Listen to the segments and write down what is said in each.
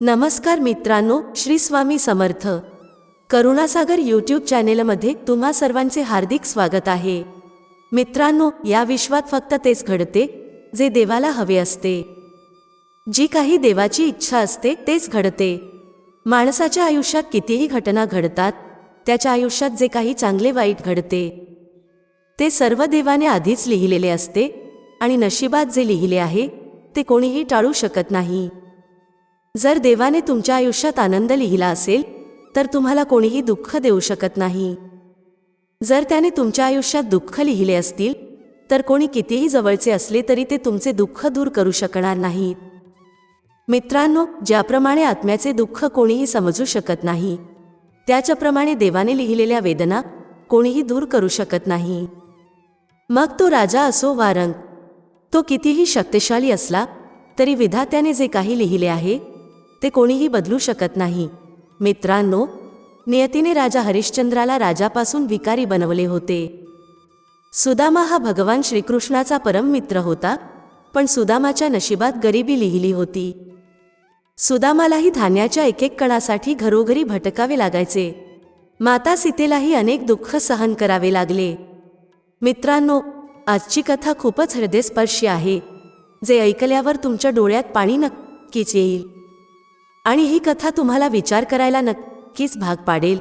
नमस्कार मित्रांनो श्री स्वामी समर्थ. करुणासागर यूट्यूब चॅनेलमध्ये तुम्हा सर्वांचे हार्दिक स्वागत आहे. मित्रांनो या विश्वात फक्त तेच घडते जे देवाला हवे असते. जी काही देवाची इच्छा असते तेच घडते. माणसाच्या आयुष्यात कितीही घटना घडतात त्याच्या आयुष्यात जे काही चांगले वाईट घडते ते सर्व देवाने आधीच लिहिलेले असते आणि नशिबात जे लिहिले आहे ते कोणीही टाळू शकत नाही. जर देवाने तुमच्या आयुष्यात आनंद लिहिला असेल तर तुम्हाला कोणीही दुःख देऊ शकत नाही. जर त्याने तुमच्या आयुष्यात दुःख लिहिले असतील तर कोणी कितीही जवळचे असले तरी ते तुमचे दुःख दूर करू शकणार नाहीत. मित्रांनो ज्याप्रमाणे आत्म्याचे दुःख कोणीही समजू शकत नाही त्याच्याप्रमाणे देवाने लिहिलेल्या वेदना कोणीही दूर करू शकत नाही. मग तो राजा असो वारंग तो कितीही शक्तिशाली असला तरी विधात्याने जे काही लिहिले आहे ते कोणीही बदलू शकत नाही. मित्रांनो नियतीने राजा हरिश्चंद्राला राजापासून विकारी बनवले होते. सुदामा हा भगवान श्रीकृष्णाचा परम मित्र होता पण सुदामाच्या नशिबात गरिबी लिहिली होती. सुदामालाही धान्याच्या एक एक कणासाठी घरोघरी भटकावे लागायचे. माता सीतेलाही अनेक दुःख सहन करावे लागले. मित्रांनो आजची कथा खूपच हृदयस्पर्शी आहे. जे ऐकल्यावर तुमच्या डोळ्यात पाणी नक्कीच येईल. आणि ही कथा तुम्हाला विचार करायला नक्कीच भाग पाडेल.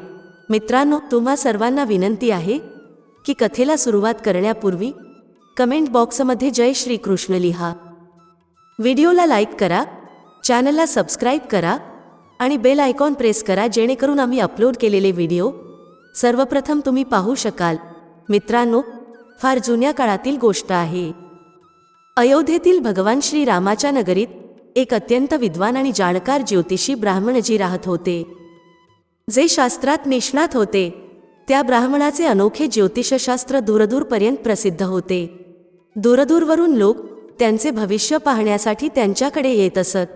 मित्रांनो तुम्हा सर्वांना विनंती आहे की कथेला सुरुवात करण्यापूर्वी कमेंट बॉक्समध्ये जय श्रीकृष्ण लिहा. व्हिडिओला लाईक करा चॅनलला सबस्क्राईब करा आणि बेल आयकॉन प्रेस करा जेणेकरून आम्ही अपलोड केलेले व्हिडिओ सर्वप्रथम तुम्ही पाहू शकाल. मित्रांनो फार जुन्या काळातील गोष्ट आहे. अयोध्येतील भगवान श्रीरामाच्या नगरीत एक अत्यंत विद्वान आणि जाणकार ज्योतिषी ब्राह्मणजी राहत होते. जे शास्त्रात निष्णात होते त्या ब्राह्मणाचे अनोखे ज्योतिषशास्त्र दूरदूरपर्यंत प्रसिद्ध होते. दूरदूरवरून लोक त्यांचे भविष्य पाहण्यासाठी त्यांच्याकडे येत असत.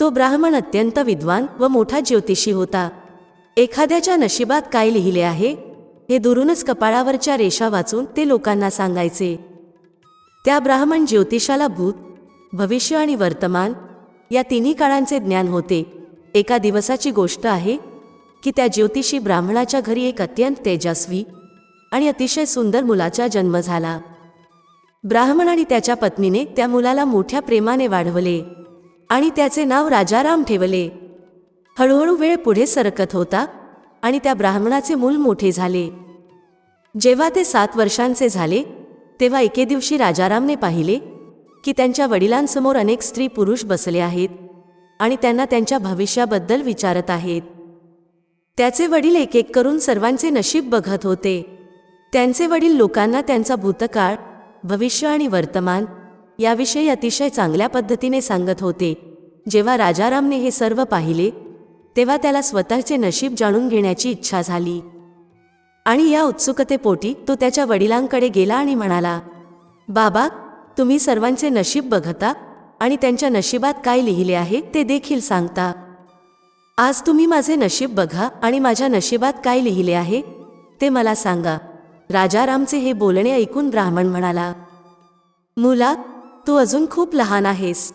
तो ब्राह्मण अत्यंत विद्वान व मोठा ज्योतिषी होता. एखाद्याच्या नशिबात काय लिहिले आहे हे दुरूनच कपाळावरच्या रेषा वाचून ते लोकांना सांगायचे. त्या ब्राह्मण ज्योतिषाला भूत भविष्य आणि वर्तमान या तिन्ही काळांचे ज्ञान होते. एका दिवसाची गोष्ट आहे की त्या ज्योतिषी ब्राह्मणाच्या घरी एक अत्यंत तेजस्वी आणि अतिशय सुंदर मुलाचा जन्म झाला. ब्राह्मण आणि त्याच्या पत्नीने त्या मुलाला मोठ्या प्रेमाने वाढवले आणि त्याचे नाव राजाराम ठेवले. हळूहळू वेळ पुढे सरकत होता आणि त्या ब्राह्मणाचे मूल मोठे झाले. जेव्हा ते सात वर्षांचे झाले तेव्हा एके दिवशी राजारामने पाहिले की त्यांच्या वडिलांसमोर अनेक स्त्री पुरुष बसले आहेत आणि त्यांना त्यांच्या भविष्याबद्दल विचारत आहेत. त्याचे वडील एक एक करून सर्वांचे नशीब बघत होते. त्यांचे वडील लोकांना त्यांचा भूतकाळ भविष्य आणि वर्तमान याविषयी अतिशय चांगल्या पद्धतीने सांगत होते. जेव्हा राजारामने हे सर्व पाहिले तेव्हा त्याला स्वतःचे नशीब जाणून घेण्याची इच्छा झाली. आणि या उत्सुकतेपोटी तो त्याच्या वडिलांकडे गेला आणि म्हणाला बाबा तुम्ही सर्वांचे नशीब बघता आणि त्यांच्या नशिबात काय लिहिले आहे ते देखील सांगता. आज तुम्ही माझे नशीब बघा आणि माझ्या नशिबात काय लिहिले आहे ते मला सांगा. राजारामचे हे बोलणे ऐकून ब्राह्मण म्हणाला मुला तू अजून खूप लहान आहेस.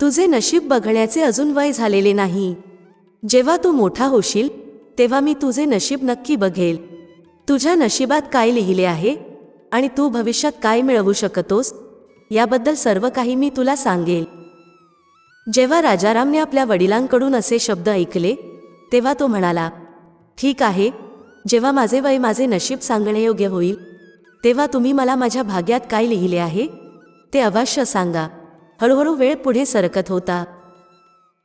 तुझे नशीब बघण्याचे अजून वय झालेले नाही. जेव्हा तू मोठा होशील तेव्हा मी तुझे नशीब नक्की बघेल. तुझ्या नशिबात काय लिहिले आहे आणि तू भविष्यात काय मिळवू शकतोस याबद्दल सर्व काही मी तुला सांगेल. जेव्हा राजारामने आपल्या वडिलांकडून असे शब्द ऐकले तेव्हा तो म्हणाला ठीक आहे जेव्हा माझे वय माझे नशीब सांगण्यायोग्य होईल तेव्हा तुम्ही मला माझ्या भाग्यात काय लिहिले आहे? ते अवश्य सांगा. हळूहळू वेळ पुढे सरकत होता.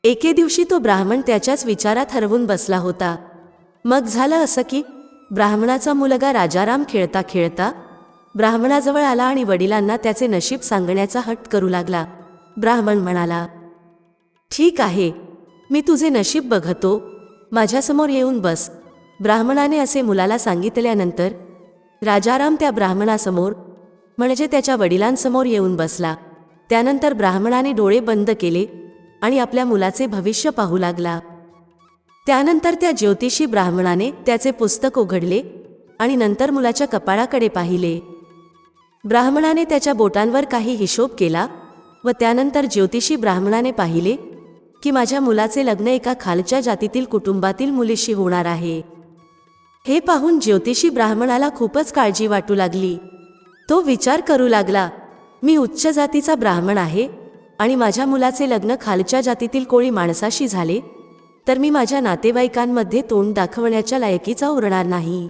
एके दिवशी तो ब्राह्मण त्याच्याच विचारात हरवून बसला होता. मग झालं असं की ब्राह्मणाचा मुलगा राजाराम खेळता खेळता ब्राह्मणाजवळ आला आणि वडिलांना त्याचे नशीब सांगण्याचा हट्ट करू लागला. ब्राह्मण म्हणाला ठीक आहे मी तुझे नशीब बघतो. माझ्यासमोर येऊन बस. ब्राह्मणाने असे मुलाला सांगितल्यानंतर राजाराम त्या ब्राह्मणासमोर म्हणजे त्याच्या वडिलांसमोर येऊन बसला. त्यानंतर ब्राह्मणाने डोळे बंद केले आणि आपल्या मुलाचे भविष्य पाहू लागला. त्यानंतर त्या ज्योतिषी ब्राह्मणाने त्याचे पुस्तक उघडले आणि नंतर मुलाच्या कपाळाकडे पाहिले. ब्राह्मणाने त्याच्या बोटांवर काही हिशोब केला व त्यानंतर ज्योतिषी ब्राह्मणाने पाहिले की माझ्या मुलाचे लग्न एका खालच्या जातीतील कुटुंबातील मुलीशी होणार आहे. हे पाहून ज्योतिषी ब्राह्मणाला खूपच काळजी वाटू लागली. तो विचार करू लागला मी उच्च जातीचा ब्राह्मण आहे आणि माझ्या मुलाचे लग्न खालच्या जातीतील कोळी माणसाशी झाले तर मी माझ्या नातेवाईकांमध्ये तोंड दाखवण्याच्या लायकीचा उरणार नाही.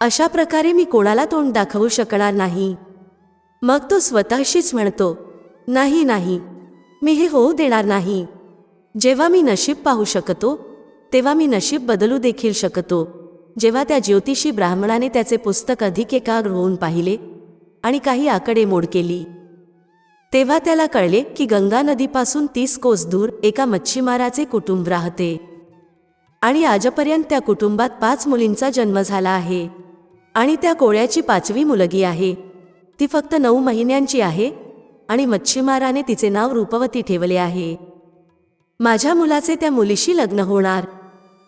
अशा प्रकारे मी कोणाला तोंड दाखवू शकणार नाही. मग तो स्वतःशीच म्हणतो नाही नाही मी हे होऊ देणार नाही. जेव्हा मी नशीब पाहू शकतो तेव्हा मी नशीब बदलू देखील शकतो. जेव्हा त्या ज्योतिषी ब्राह्मणाने त्याचे पुस्तक अधिक एकाग्र होऊन पाहिले आणि काही आकडेमोड केली. तेव्हा त्याला कळले की गंगा नदीपासून तीस कोस दूर एका मच्छीमाराचे कुटुंब राहते. आणि आजपर्यंत त्या कुटुंबात पाच मुलींचा जन्म झाला आहे. आणि त्या कोळ्याची पाचवी मुलगी आहे. ती फक्त नऊ महिन्यांची आहे आणि मच्छीमाराने तिचे नाव रूपवती ठेवले आहे. माझ्या मुलाचे त्या मुलीशी लग्न होणार.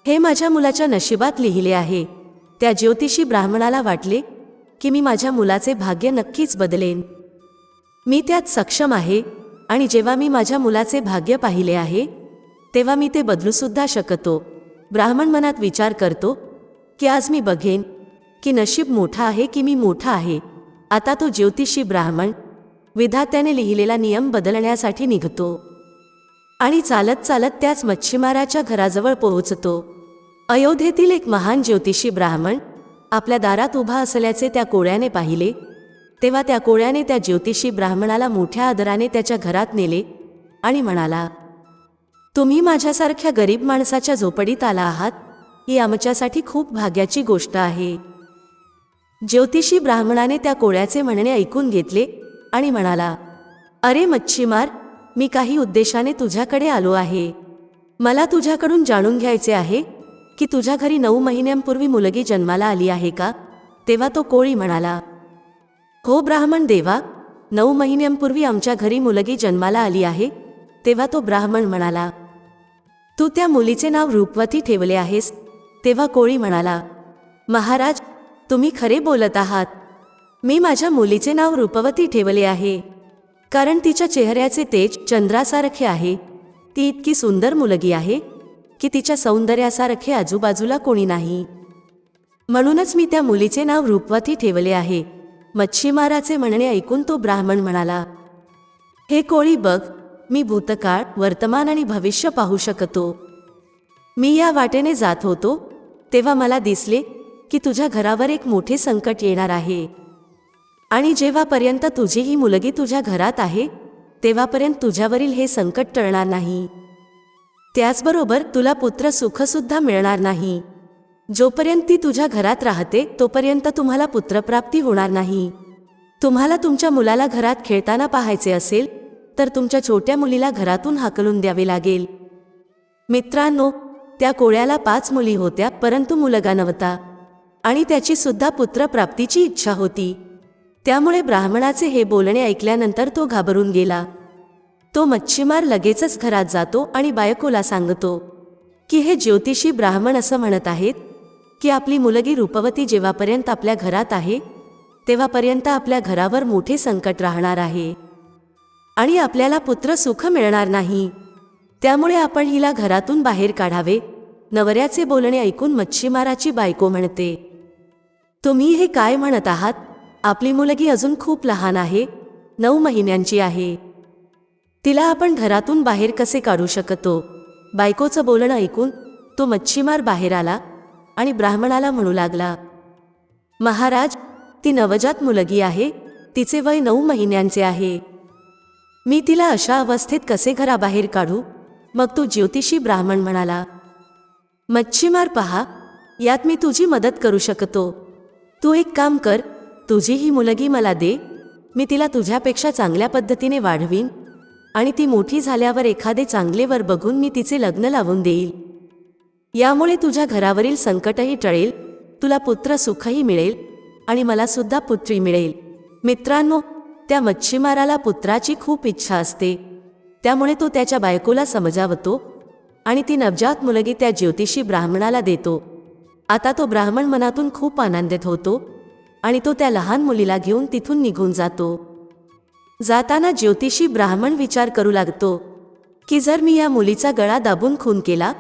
हे माझ्या मुलाच्या नशिबात लिहिले आहे. त्या ज्योतिषी ब्राह्मणाला वाटले की मी माझ्या मुलाचे भाग्य नक्कीच बदलेन. मी त्यात सक्षम आहे आणि जेव्हा मी माझ्या मुलाचे भाग्य पाहिले आहे तेव्हा मी ते बदलूसुद्धा शकतो. ब्राह्मण मनात विचार करतो की आज मी बघेन की नशीब मोठा आहे की मी मोठा आहे. आता तो ज्योतिषी ब्राह्मण विधात्याने लिहिलेला नियम बदलण्यासाठी निघतो. आणि चालत चालत त्याच मच्छीमाराच्या घराजवळ पोहोचतो. अयोध्येतील एक महान ज्योतिषी ब्राह्मण आपल्या दारात उभा असल्याचे त्या कोळ्याने पाहिले. तेव्हा त्या कोळ्याने त्या ज्योतिषी ब्राह्मणाला मोठ्या आदराने त्याच्या घरात नेले आणि म्हणाला तुम्ही माझ्यासारख्या गरीब माणसाच्या झोपडीत आला आहात ही आमच्यासाठी खूप भाग्याची गोष्ट आहे. ज्योतिषी ब्राह्मणाने त्या कोळ्याचे म्हणणे ऐकून घेतले आणि म्हणाला अरे मच्छीमार मी काही उद्देशाने तुझ्याकडे आलो आहे. मला तुझ्याकडून जाणून घ्यायचे आहे की तुझ्या घरी नऊ महिन्यांपूर्वी मुलगी जन्माला आली आहे का? तेव्हा तो कोळी म्हणाला हो ब्राह्मण देवा नऊ महिन्यांपूर्वी आमच्या घरी मुलगी जन्माला आली आहे. तेव्हा तो ब्राह्मण म्हणाला तू त्या मुलीचे नाव रूपवती ठेवले आहेस तेव्हा कोळी म्हणाला महाराज तुम्ही खरे बोलत आहात. मी माझ्या मुलीचे नाव रूपवती ठेवले आहे. कारण तिच्या चेहऱ्याचे तेज चंद्रासारखे आहे. ती इतकी सुंदर मुलगी आहे की तिच्या सौंदर्यासारखे आजूबाजूला कोणी नाही. म्हणूनच मी त्या मुलीचे नाव रूपवती ठेवले आहे. मच्छीमाराचे म्हणणे ऐकून तो ब्राह्मण म्हणाला हे कोळी बघ मी भूतकाळ वर्तमान आणि भविष्य पाहू शकतो. मी या वाटेने जात होतो तेव्हा मला दिसले की तुझ्या घरावर एक मोठे संकट येणार आहे. आणि जेव्हापर्यंत तुझी ही मुलगी तुझ्या घरात आहे तेव्हापर्यंत तुझ्यावरील हे संकट टळणार नाही. त्याचबरोबर तुला पुत्र सुखसुद्धा मिळणार नाही. जोपर्यंत ती तुझ्या घरात राहते तोपर्यंत तुम्हाला पुत्रप्राप्ती होणार नाही. तुम्हाला तुमच्या मुलाला घरात खेळताना पाहायचे असेल तर तुमच्या छोट्या मुलीला घरातून हाकलून द्यावे लागेल. मित्रांनो त्या कोळ्याला पाच मुली होत्या परंतु मुलगा नव्हता. आणि त्याची सुद्धा पुत्रप्राप्तीची इच्छा होती. त्यामुळे ब्राह्मणाचे हे बोलणे ऐकल्यानंतर तो घाबरून गेला. तो मच्छीमार लगेचच घरात जातो आणि बायकोला सांगतो की हे ज्योतिषी ब्राह्मण असं म्हणत आहेत की आपली मुलगी रूपवती जेव्हापर्यंत आपल्या घरात आहे तेव्हापर्यंत आपल्या घरावर मोठे संकट राहणार आहे. आणि आपल्याला पुत्र सुख मिळणार नाही. त्यामुळे आपण हिला घरातून बाहेर काढावे नवऱ्याचे बोलणे ऐकून मच्छीमाराची बायको म्हणते. तुम्ही हे काय म्हणत आहात? आपली मुलगी अजून खूप लहान आहे नऊ महिन्यांची आहे. तिला आपण घरातून बाहेर कसे काढू शकतो? बायकोचं बोलणं ऐकून तो मच्छीमार बाहेर आला आणि ब्राह्मणाला म्हणू लागला महाराज ती नवजात मुलगी आहे तिचे वय नऊ महिन्यांचे आहे. मी तिला अशा अवस्थेत कसे घराबाहेर काढू? मग तो ज्योतिषी ब्राह्मण म्हणाला मच्छीमार पहा यात मी तुझी मदत करू शकतो. तू एक काम कर तुझी ही मुलगी मला दे. मी तिला तुझ्यापेक्षा चांगल्या पद्धतीने वाढवीन आणि ती मोठी झाल्यावर एखादे चांगलेवर बघून मी तिचे लग्न लावून देईल. यामुळे तुझ्या घरावरील संकटही टळेल तुला पुत्र सुखही मिळेल आणि मला सुद्धा पुत्री मिळेल. मित्रांनो त्या मच्छीमाराला पुत्राची खूप इच्छा असते. त्यामुळे तो त्याच्या बायकोला समजावतो आणि ती नवजात मुलगी त्या ज्योतिषी ब्राह्मणाला देतो. आता तो ब्राह्मण मनातून खूप आनंदित होतो आणि तो त्या लहान मुलीला घेऊन तिथून निघून जातो. जाताना ज्योतिषी ब्राह्मण विचार करू लागतो की जर मी या मुलीचा गळा दाबून खून केला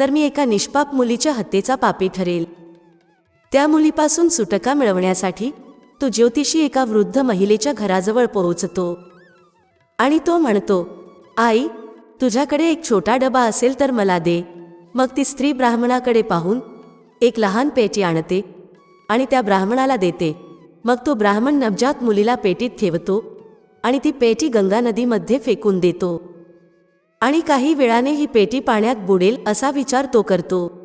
तर मी एका निष्पाप मुलीच्या हत्येचा पापी ठरेल. त्या मुलीपासून सुटका मिळवण्यासाठी तो ज्योतिषी एका वृद्ध महिलेच्या घराजवळ पोहोचतो. आणि तो म्हणतो आई तुझ्याकडे एक छोटा डबा असेल तर मला दे. मग ती स्त्री ब्राह्मणाकडे पाहून एक लहान पेटी आणते आणि त्या ब्राह्मणाला देते. मग तो ब्राह्मण नवजात मुलीला पेटीत ठेवतो आणि ती पेटी गंगा नदीमध्ये फेकून देतो. आणि काही वेळाने ही पेटी पाण्यात बुडेल असा विचार तो करतो.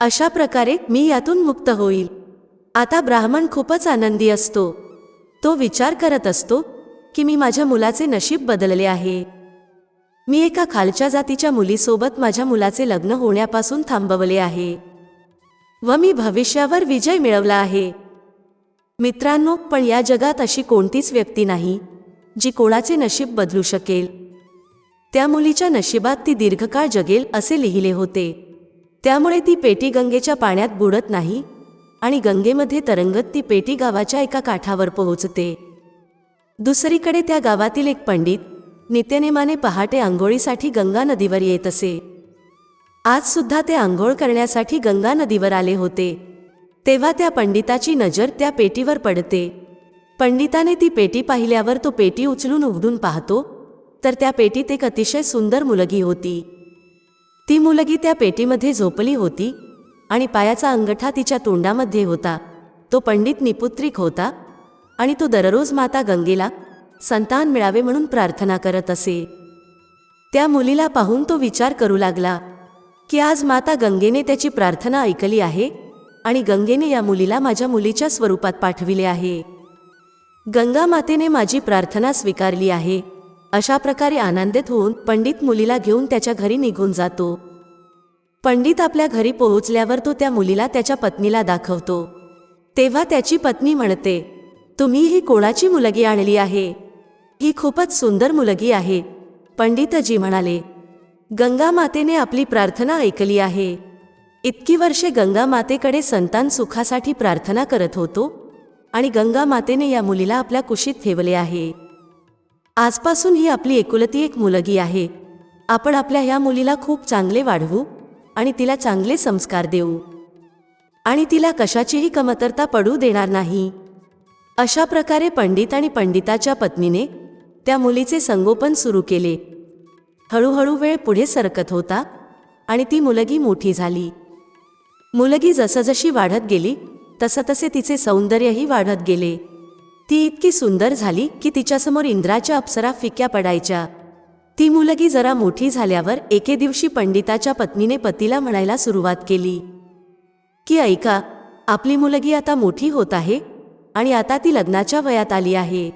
अशा प्रकारे मी यातून मुक्त होईल. आता ब्राह्मण खूपच आनंदी असतो. तो विचार करत असतो की मी माझ्या मुलाचे नशीब बदलले आहे. मी एका खालच्या जातीच्या मुलीसोबत माझ्या मुलाचे लग्न होण्यापासून थांबवले आहे. व मी भविष्यावर विजय मिळवला आहे. मित्रांनो पण या जगात अशी कोणतीच व्यक्ती नाही जी कोणाचे नशीब बदलू शकेल. त्या मुलीच्या नशिबात ती दीर्घकाळ जगेल असे लिहिले होते. त्यामुळे ती पेटी गंगेच्या पाण्यात बुडत नाही आणि गंगेमध्ये तरंगत ती पेटी गावाच्या एका काठावर पोहोचते. दुसरीकडे त्या गावातील एक पंडित नित्यनेमाने पहाटे आंघोळीसाठी गंगा नदीवर येत असे. आजसुद्धा ते आंघोळ करण्यासाठी गंगा नदीवर आले होते. तेव्हा त्या पंडिताची नजर त्या पेटीवर पडते. पंडिताने ती पेटी पाहिल्यावर तो पेटी उचलून उघडून पाहतो तर त्या पेटीत एक अतिशय सुंदर मुलगी होती. ती मुलगी त्या पेटीमध्ये झोपली होती आणि पायाचा अंगठा तिच्या तोंडामध्ये होता. तो पंडित निपुत्रिक होता आणि तो दररोज माता गंगेला संतान मिळावे म्हणून प्रार्थना करत असे. त्या मुलीला पाहून तो विचार करू लागला की आज माता गंगेने त्याची प्रार्थना ऐकली आहे आणि गंगेने या मुलीला माझ्या मुलीच्या स्वरूपात पाठविले आहे. गंगा मातेने माझी प्रार्थना स्वीकारली आहे. अशा प्रकारे आनंदित होऊन पंडित मुलीला घेऊन त्याच्या घरी निघून जातो. पंडित आपल्या घरी पोहोचल्यावर तो त्या मुलीला त्याच्या पत्नीला दाखवतो. तेव्हा त्याची पत्नी म्हणते तुम्ही ही कोणाची मुलगी आणली आहे? ही खूपच सुंदर मुलगी आहे. पंडितजी म्हणाले गंगा मातेने आपली प्रार्थना ऐकली आहे. इतकी वर्षे गंगा मातेकडे संतान सुखासाठी प्रार्थना करत होतो आणि गंगा मातेने या मुलीला आपल्या कुशीत ठेवले आहे. आजपासून ही आपली एकुलती एक मुलगी आहे. आपण आपल्या ह्या मुलीला खूप चांगले वाढवू. आणि तिला चांगले संस्कार देऊ. आणि तिला कशाचीही कमतरता पडू देणार नाही. अशा प्रकारे पंडित आणि पंडिताच्या पत्नीने त्या मुलीचे संगोपन सुरू केले. हळूहळू वेळ पुढे सरकत होता आणि ती मुलगी मोठी झाली. मुलगी जसजशी वाढत गेली तसतसे तिचे सौंदर्यही वाढत गेले. ती इतकी सुंदर झाली की तिच्यासमोर इंद्राच्या अप्सरा फिक्या पडायच्या. ती मुलगी जरा मोठी झाल्यावर एके दिवशी पंडिताच्या पत्नीने पतीला म्हणायला सुरुवात केली की ऐका आपली मुलगी आता मोठी होत आहे आणि आता ती लग्नाच्या वयात आली आहे.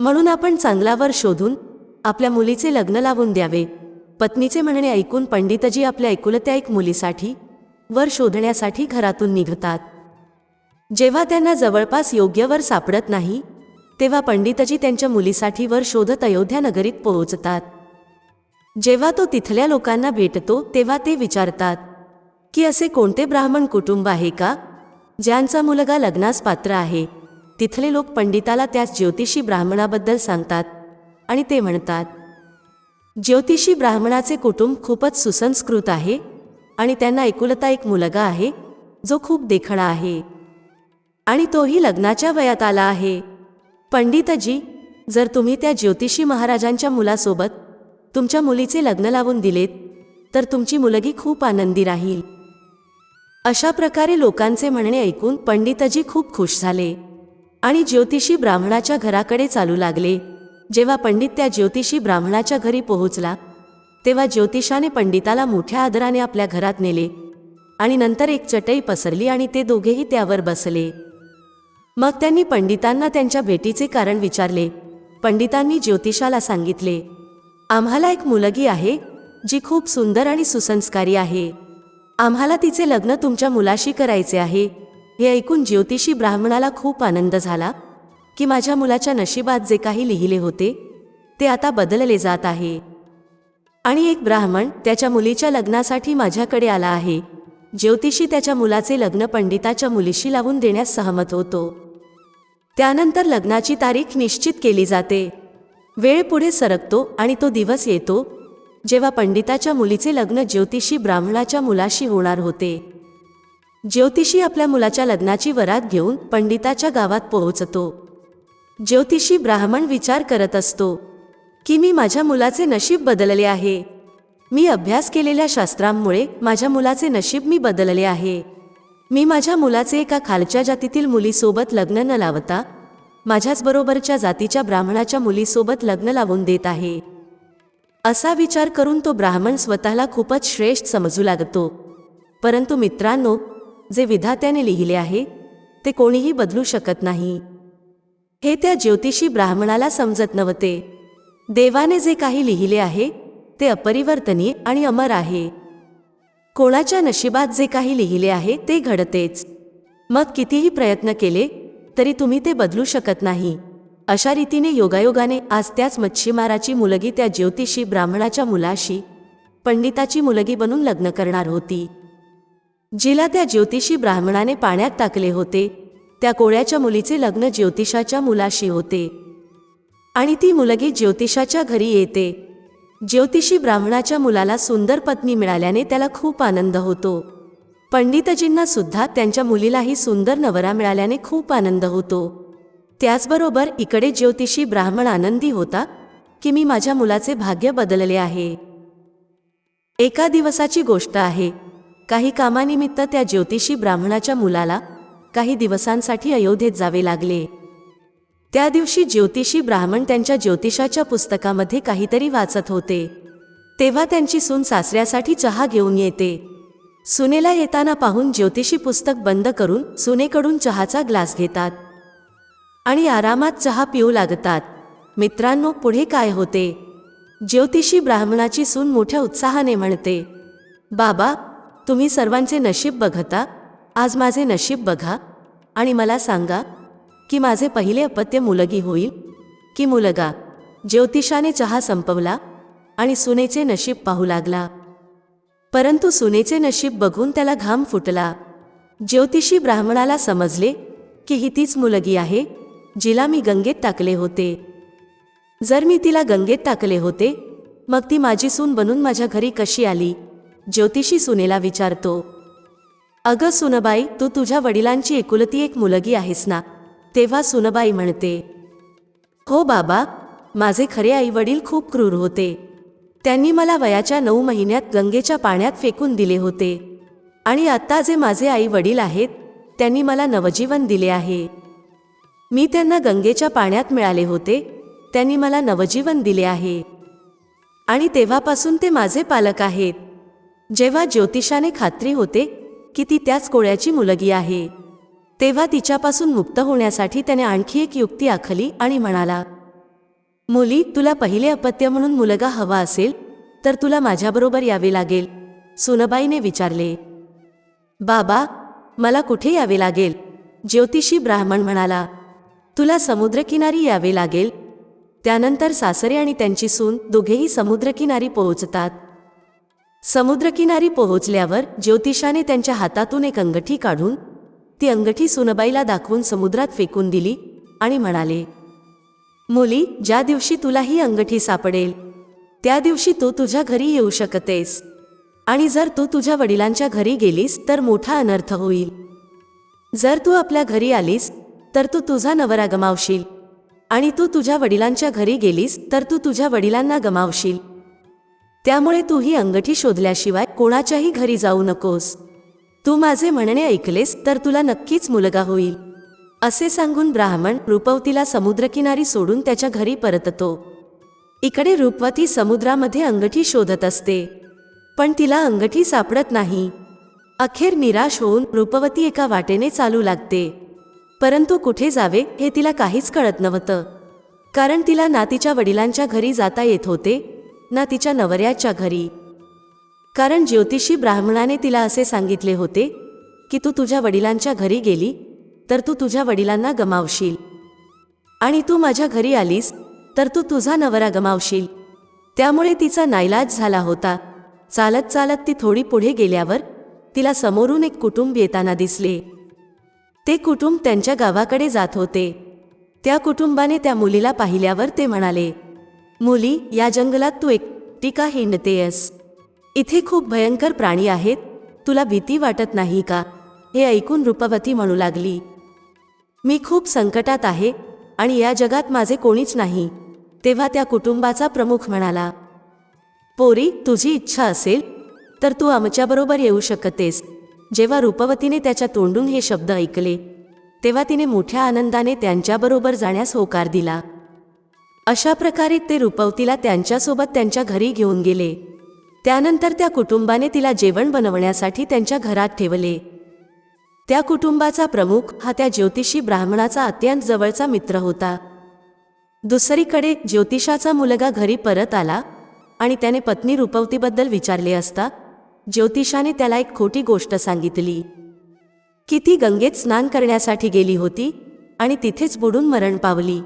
म्हणून आपण चांगला वर शोधून आपल्या मुलीचे लग्न लावून द्यावे. पत्नीचे म्हणणे ऐकून पंडितजी आपल्या एकुलत्या एक मुलीसाठी वर शोधण्यासाठी घरातून निघतात. जेव्हा त्यांना जवळपास योग्य वर सापडत नाही तेव्हा पंडितजी त्यांच्या मुलीसाठी वर शोधत अयोध्या नगरीत पोहोचतात. जेव्हा तो तिथल्या लोकांना भेटतो तेव्हा ते विचारतात की असे कोणते ब्राह्मण कुटुंब आहे का? ज्यांचा मुलगा लग्नास पात्र आहे. तिथले लोक पंडिताला त्यास ज्योतिषी ब्राह्मणाबद्दल सांगतात आणि ते म्हणतात ज्योतिषी ब्राह्मणाचे कुटुंब खूपच सुसंस्कृत आहे आणि त्यांना एकुलता एक मुलगा आहे जो खूप देखणा आहे. आणि तोही लग्नाच्या वयात आला आहे. पंडितजी जर तुम्ही त्या ज्योतिषी महाराजांच्या मुलासोबत तुमच्या मुलीचे लग्न लावून दिलेत तर तुमची मुलगी खूप आनंदी राहील. अशा प्रकारे लोकांचे म्हणणे ऐकून पंडितजी खूप खुश झाले आणि ज्योतिषी ब्राह्मणाच्या घराकडे चालू लागले. जेव्हा पंडित त्या ज्योतिषी ब्राह्मणाच्या घरी पोहोचला तेव्हा ज्योतिषाने पंडिताला मोठ्या आदराने आपल्या घरात नेले आणि नंतर एक चटई पसरली आणि ते दोघेही त्यावर बसले. मग त्यांनी पंडितांना त्यांच्या भेटीचे कारण विचारले. पंडितांनी ज्योतिषाला सांगितले आम्हाला एक मुलगी आहे जी खूप सुंदर आणि सुसंस्कारी आहे. आम्हाला तिचे लग्न तुमच्या मुलाशी करायचे आहे. हे ऐकून ज्योतिषी ब्राह्मणाला खूप आनंद झाला की माझ्या मुलाच्या नशिबात जे काही लिहिले होते ते आता बदलले जात आहे. आणि एक ब्राह्मण त्याच्या मुलीच्या लग्नासाठी माझ्याकडे आला आहे. ज्योतिषी त्याच्या मुलाचे लग्न पंडिताच्या मुलीशी लावून देण्यास सहमत होतो. त्यानंतर लग्नाची तारीख निश्चित केली जाते. वेळ पुढे सरकतो आणि तो दिवस येतो जेव्हा पंडिताच्या मुलीचे लग्न ज्योतिषी ब्राह्मणाच्या मुलाशी होणार होते. ज्योतिषी आपल्या मुलाच्या लग्नाची वरात घेऊन पंडिताच्या गावात पोहोचतो. ज्योतिषी ब्राह्मण विचार करत असतो की मी माझ्या मुलाचे नशीब बदलले आहे. मी अभ्यास केलेल्या शास्त्रांमुळे माझ्या मुलाचे नशीब मी बदलले आहे. मी माझ्या मुलाचे एका खालच्या जातीतील मुलीसोबत लग्न न लावता माझ्याच बरोबरच्या जातीच्या ब्राह्मणाच्या मुलीसोबत लग्न लावून देत आहे. असा विचार करून तो ब्राह्मण स्वतःला खूपच श्रेष्ठ समजू लागतो. परंतु मित्रांनो जे विधात्याने लिहिले आहे ते कोणीही बदलू शकत नाही. हे त्या ज्योतिषी ब्राह्मणाला समजत नव्हते. देवाने जे काही लिहिले आहे ते अपरिवर्तनीय आणि अमर आहे. कोणाच्या नशिबात जे काही लिहिले आहे ते घडतेच. मग कितीही प्रयत्न केले तरी तुम्ही ते बदलू शकत नाही. अशा रीतीने योगायोगाने आज त्याच मच्छीमाराची मुलगी त्या ज्योतिषी ब्राह्मणाच्या मुलाशी पंडिताची मुलगी बनून लग्न करणार होती. जिला त्या ज्योतिषी ब्राह्मणाने पाण्यात टाकले होते त्या कोळ्याच्या मुलीचे लग्न ज्योतिषाच्या मुलाशी होते. आणि ती मुलगी ज्योतिषाच्या घरी येते. ज्योतिषी ब्राह्मणाच्या मुलाला सुंदर पत्नी मिळाल्याने त्याला खूप आनंद होतो. पंडितजींना सुद्धा त्यांच्या मुलीलाही सुंदर नवरा मिळाल्याने खूप आनंद होतो. त्याचबरोबर इकडे ज्योतिषी ब्राह्मण आनंदी होता की मी माझ्या मुलाचे भाग्य बदलले आहे. एका दिवसाची गोष्ट आहे काही कामानिमित्त त्या ज्योतिषी ब्राह्मणाच्या मुलाला काही दिवसांसाठी अयोध्येत जावे लागले. त्या दिवशी ज्योतिषी ब्राह्मण त्यांच्या ज्योतिषाच्या पुस्तकामध्ये काहीतरी वाचत होते. तेव्हा त्यांची सून सासऱ्यासाठी चहा घेऊन येते. सुनेला येताना पाहून ज्योतिषी पुस्तक बंद करून सुनेकडून चहाचा ग्लास घेतात. आणि आरामात चहा पिऊ लागतात. मित्रांनो पुढे काय होते? ज्योतिषी ब्राह्मणाची सून मोठ्या उत्साहाने म्हणते बाबा तुम्ही सर्वांचे नशीब बघता? आज माझे नशीब बघा आणि मला सांगा की माझे पहिले अपत्य मुलगी होईल की मुलगा ज्योतिषाने चहा संपवला आणि सुनेचे नशीब पाहू लागला. परंतु सुनेचे नशीब बघून त्याला घाम फुटला. ज्योतिषी ब्राह्मणाला समजले की ही तीच मुलगी आहे जिला मी गंगेत टाकले होते. जर मी तिला गंगेत टाकले होते मग ती माझी सून बनून माझ्या घरी कशी आली? ज्योतिषी सुनेला विचारतो. अगं सुनबाई तू तुझ्या वडिलांची एकुलती एक मुलगी आहेस ना? तेव्हा सुनबाई म्हणते हो बाबा माझे खरे आईवडील खूप क्रूर होते. त्यांनी मला वयाच्या नऊ महिन्यात गंगेच्या पाण्यात फेकून दिले होते. आणि आत्ता जे माझे आई वडील आहेत त्यांनी मला नवजीवन दिले आहे. मी त्यांना गंगेच्या पाण्यात मिळाले होते त्यांनी मला नवजीवन दिले आहे. आणि तेव्हापासून ते माझे पालक आहेत. जेव्हा ज्योतिषाने खात्री होते की ती त्याच कोळ्याची मुलगी आहे. तेव्हा तिच्यापासून मुक्त होण्यासाठी त्याने आणखी एक युक्ती आखली आणि म्हणाला मुली तुला पहिले अपत्य म्हणून मुलगा हवा असेल तर तुला माझ्याबरोबर यावे लागेल सुनबाईने विचारले. बाबा मला कुठे यावे लागेल? ज्योतिषी ब्राह्मण म्हणाला तुला समुद्रकिनारी यावे लागेल. त्यानंतर सासरे आणि त्यांची सून दोघेही समुद्रकिनारी पोहोचतात. समुद्रकिनारी पोहोचल्यावर ज्योतिषाने त्यांच्या हातातून एक अंगठी काढून ती अंगठी सुनबाईला दाखवून समुद्रात फेकून दिली आणि म्हणाले मुली ज्या दिवशी तुला ही अंगठी सापडेल त्या दिवशी तू तुझ्या घरी येऊ शकतेस. आणि जर तू तुझ्या वडिलांच्या घरी गेलीस तर मोठा अनर्थ होईल. जर तू आपल्या घरी आलीस तर तू तुझा नवरा गमावशील. आणि तू तुझ्या वडिलांच्या घरी गेलीस तर तू तुझ्या वडिलांना गमावशील. त्यामुळे तू ही अंगठी शोधल्याशिवाय कोणाच्याही घरी जाऊ नकोस. तू माझे म्हणणे ऐकलेस तर तुला नक्कीच मुलगा होईल. असे सांगून ब्राह्मण रूपवतीला समुद्रकिनारी सोडून त्याच्या घरी परततो. इकडे रूपवती समुद्रामध्ये अंगठी शोधत असते. पण तिला अंगठी सापडत नाही. अखेर निराश होऊन रूपवती एका वाटेने चालू लागते. परंतु कुठे जावे हे तिला काहीच कळत नव्हतं. कारण तिला ना तिच्या वडिलांच्या घरी जाता येत होते ना तिच्या नवऱ्याच्या घरी. कारण ज्योतिषी ब्राह्मणाने तिला असे सांगितले होते की तू तुझ्या वडिलांच्या घरी गेली तर तू तुझ्या वडिलांना गमावशील. आणि तू माझ्या घरी आलीस तर तू तुझा नवरा गमावशील. त्यामुळे तिचा नाईलाज झाला होता. चालत चालत ती थोडी पुढे गेल्यावर तिला समोरून एक कुटुंब येताना दिसले. ते कुटुंब त्यांच्या गावाकडे जात होते. त्या कुटुंबाने त्या मुलीला पाहिल्यावर ते म्हणाले मुली या जंगलात तू एक एकटी का हिंडतेयस? इथे खूप भयंकर प्राणी आहेत. तुला भीती वाटत नाही का? हे ऐकून रूपवती म्हणू लागली. मी खूप संकटात आहे आणि या जगात माझे कोणीच नाही. तेव्हा त्या कुटुंबाचा प्रमुख म्हणाला पोरी तुझी इच्छा असेल तर तू आमच्याबरोबर येऊ शकतेस. जेव्हा रूपवतीने त्याच्या तोंडून हे शब्द ऐकले तेव्हा तिने मोठ्या आनंदाने त्यांच्याबरोबर जाण्यास होकार दिला. अशा प्रकारे ते रूपवतीला त्यांच्यासोबत त्यांच्या घरी घेऊन गेले. त्यानंतर त्या कुटुंबाने तिला जेवण बनवण्यासाठी त्यांच्या घरात ठेवले. त्या कुटुंबाचा प्रमुख हा त्या ज्योतिषी ब्राह्मणाचा अत्यंत जवळचा मित्र होता. दुसरीकडे ज्योतिषाचा मुलगा घरी परत आला आणि त्याने पत्नी रूपवतीबद्दल विचारले असता ज्योतिषाने त्याला एक खोटी गोष्ट सांगितली. की ती गंगेत स्नान करण्यासाठी गेली होती आणि तिथेच बुडून मरण पावली.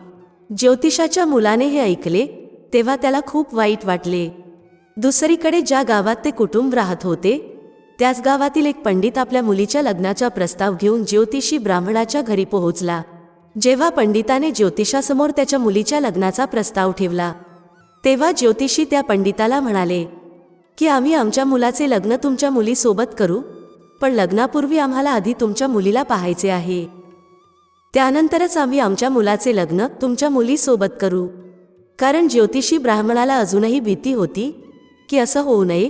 ज्योतिषाच्या मुलाने हे ऐकले तेव्हा त्याला खूप वाईट वाटले. दुसरीकडे ज्या गावात ते कुटुंब राहत होते त्याच गावातील एक पंडित आपल्या मुलीच्या लग्नाचा प्रस्ताव घेऊन ज्योतिषी ब्राह्मणाच्या घरी पोहोचला. जेव्हा पंडिताने ज्योतिषासमोर त्याच्या मुलीच्या लग्नाचा प्रस्ताव ठेवला तेव्हा ज्योतिषी त्या पंडिताला म्हणाले की आम्ही आमच्या मुलाचे लग्न तुमच्या मुलीसोबत करू पण लग्नापूर्वी आम्हाला आधी तुमच्या मुलीला पाहायचे आहे. त्यानंतरच आम्ही आमच्या मुलाचे लग्न तुमच्या मुलीसोबत करू. कारण ज्योतिषी ब्राह्मणाला अजूनही भीती होती की असं होऊ नये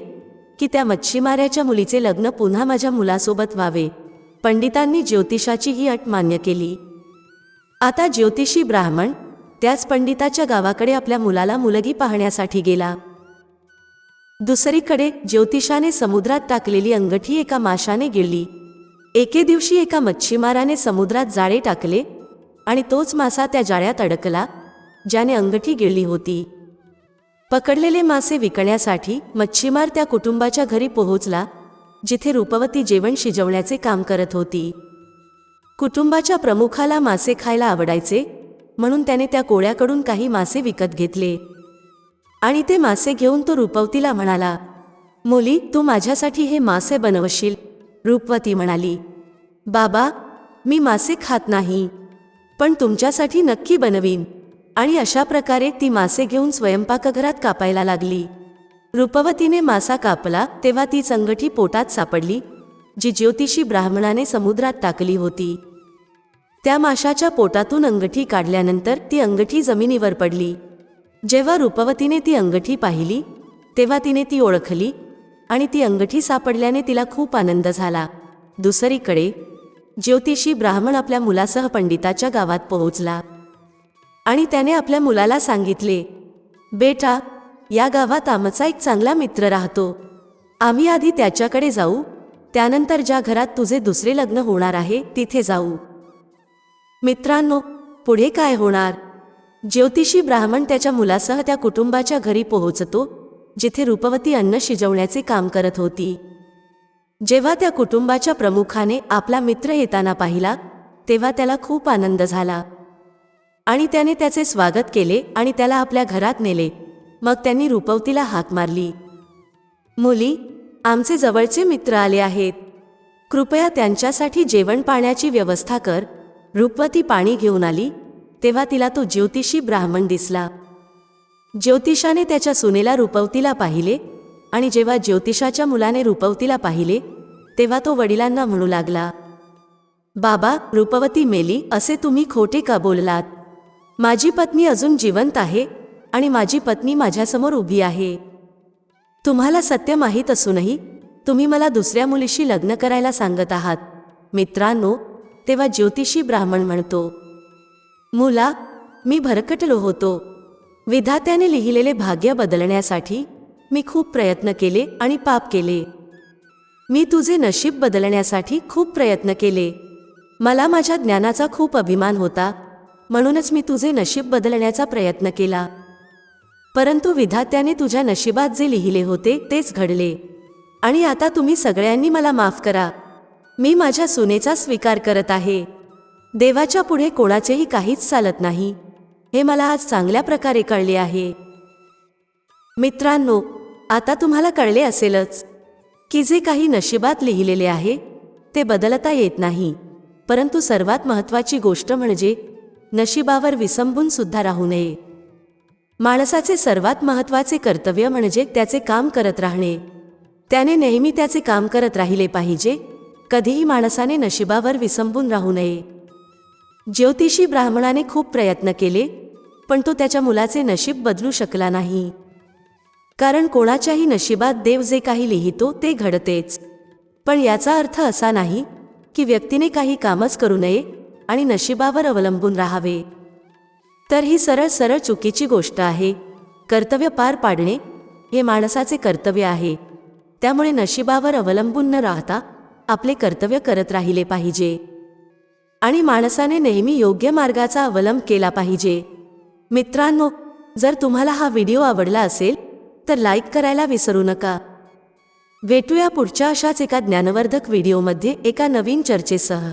की त्या मच्छीमाऱ्याच्या मुलीचे लग्न पुन्हा माझ्या मुलासोबत व्हावे. पंडितांनी ज्योतिषाची ही अट मान्य केली. आता ज्योतिषी ब्राह्मण त्याच पंडिताच्या गावाकडे आपल्या मुलाला मुलगी पाहण्यासाठी गेला. दुसरीकडे ज्योतिषाने समुद्रात टाकलेली अंगठी एका माशाने गिळली. एके दिवशी एका मच्छीमाराने समुद्रात जाळे टाकले आणि तोच मासा त्या जाळ्यात अडकला ज्याने अंगठी गिळली होती. पकडलेले मासे विकण्यासाठी मच्छीमार त्या कुटुंबाच्या घरी पोहोचला जिथे रूपवती जेवण शिजवण्याचे काम करत होती. कुटुंबाच्या प्रमुखाला मासे खायला आवडायचे म्हणून त्याने त्या कोळ्याकडून काही मासे विकत घेतले. आणि ते मासे घेऊन तो रूपवतीला म्हणाला मुली तू माझ्यासाठी हे मासे बनवशील. रूपवती म्हणाली बाबा मी मासे खात नाही पण तुमच्यासाठी नक्की बनवीन. आणि अशा प्रकारे ती मासे घेऊन स्वयंपाकघरात कापायला लागली. रूपवतीने मासा कापला तेव्हा ती संगठी पोटात सापडली जी ज्योतिषी ब्राह्मणाने समुद्रात टाकली होती. त्या माशाच्या पोटातून अंगठी काढल्यानंतर ती अंगठी जमिनीवर पडली. जेव्हा रूपवतीने ती अंगठी पाहिली तेव्हा तिने ती ओळखली आणि ती अंगठी सापडल्याने तिला खूप आनंद झाला. दुसरीकडे ज्योतिषी ब्राह्मण आपल्या मुलासह पंडिताच्या गावात पोहोचला. आणि त्याने आपल्या मुलाला सांगितले बेटा या गावात आमचा एक चांगला मित्र राहतो. आम्ही आधी त्याच्याकडे जाऊ. त्यानंतर ज्या घरात तुझे दुसरे लग्न होणार आहे तिथे जाऊ. मित्रांनो पुढे काय होणार? ज्योतिषी ब्राह्मण त्याच्या मुलासह त्या कुटुंबाच्या घरी पोहोचतो जिथे रूपवती अन्न शिजवण्याचे काम करत होती. जेव्हा त्या कुटुंबाच्या प्रमुखाने आपला मित्र येताना पाहिला तेव्हा त्याला खूप आनंद झाला. आणि त्याने त्याचे स्वागत केले आणि त्याला आपल्या घरात नेले. मग त्यांनी रूपवतीला हाक मारली. मुली आमचे जवळचे मित्र आले आहेत. कृपया त्यांच्यासाठी जेवण पाण्याची व्यवस्था कर. रूपवती पाणी घेऊन आली. तेव्हा तिला तो ज्योतिषी ब्राह्मण दिसला. ज्योतिषाने त्याच्या सुनेला रूपवतीला पाहिले आणि जेव्हा ज्योतिषाच्या मुलाने रुपवतीला पाहिले तेव्हा तो वडिलांना म्हणू लागला बाबा रूपवती मेली असे तुम्ही खोटे का बोललात? माझी पत्नी अजून जिवंत आहे आणि माझी पत्नी माझ्यासमोर उभी आहे. तुम्हाला सत्य माहीत असूनही तुम्ही मला दुसऱ्या मुलीशी लग्न करायला सांगत आहात. मित्रांनो तेव्हा ज्योतिषी ब्राह्मण म्हणतो मुला मी भरकटलो होतो. विधात्याने लिहिलेले भाग्य बदलण्यासाठी मी खूप प्रयत्न केले आणि पाप केले. मी तुझे नशीब बदलण्यासाठी खूप प्रयत्न केले. मला माझ्या ज्ञानाचा खूप अभिमान होता. म्हणूनच मी तुझे नशीब बदलण्याचा प्रयत्न केला. परंतु विधात्याने तुझ्या नशिबात जे लिहिले होते तेच घडले. आणि आता तुम्ही सगळ्यांनी मला माफ करा. मी माझ्या सुनेचा स्वीकार करत आहे. देवाच्या पुढे कोणाचेही काहीच चालत नाही. हे मला आज चांगल्या प्रकारे कळले आहे. मित्रांनो आता तुम्हाला कळले असेलच की जे काही नशिबात लिहिलेले आहे ते बदलता येत नाही. परंतु सर्वात महत्त्वाची गोष्ट म्हणजे नशिबावर विसंबून सुद्धा राहू नये. माणसाचे सर्वात महत्त्वाचे कर्तव्य म्हणजे त्याचे काम करत राहणे. त्याने नेहमी त्याचे काम करत राहिले पाहिजे. कधीही माणसाने नशिबावर विसंबून राहू नये. ज्योतिषी ब्राह्मणाने खूप प्रयत्न केले पण तो त्याच्या मुलाचे नशीब बदलू शकला नाही. कारण कोणाच्याही नशिबात देव जे काही लिहितो ते घडतेच. पण याचा अर्थ असा नाही की व्यक्तीने काही कामच करू नये आणि नशिबावर अवलंबून राहावे. तर ही सरळ सरळ चुकीची गोष्ट आहे. कर्तव्य पार पाडणे हे माणसाचे कर्तव्य आहे. त्यामुळे नशिबावर अवलंबून न राहता आपले कर्तव्य करत राहिले पाहिजे. आणि माणसाने नेहमी योग्य मार्गाचा अवलंब केला पाहिजे. मित्रांनो जर तुम्हाला हा व्हिडिओ आवडला असेल तर लाईक करायला विसरू नका. भेटूया पुढच्या अशाच एका ज्ञानवर्धक व्हिडिओमध्ये एका नवीन चर्चेसह.